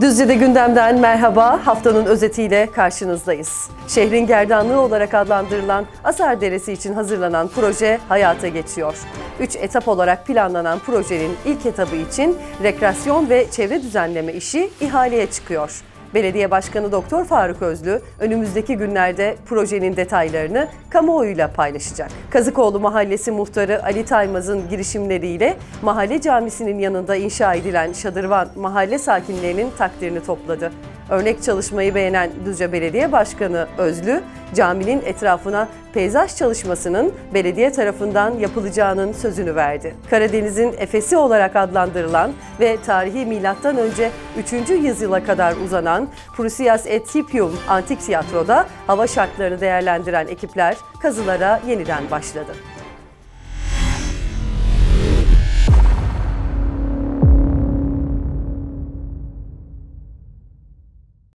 Düzce'de gündemden merhaba. Haftanın özetiyle karşınızdayız. Şehrin gerdanlığı olarak adlandırılan Asar Deresi için hazırlanan proje hayata geçiyor. Üç etap olarak planlanan projenin ilk etabı için rekreasyon ve çevre düzenleme işi ihaleye çıkıyor. Belediye Başkanı Doktor Faruk Özlü önümüzdeki günlerde projenin detaylarını kamuoyuyla paylaşacak. Kazıkoğlu Mahallesi Muhtarı Ali Taymaz'ın girişimleriyle mahalle camisinin yanında inşa edilen şadırvan mahalle sakinlerinin takdirini topladı. Örnek çalışmayı beğenen Düzce Belediye Başkanı Özlü, caminin etrafına peyzaj çalışmasının belediye tarafından yapılacağının sözünü verdi. Karadeniz'in Efesi olarak adlandırılan ve tarihi milattan önce 3. yüzyıla kadar uzanan Prusias et Hipium antik tiyatroda hava şartlarını değerlendiren ekipler kazılara yeniden başladı.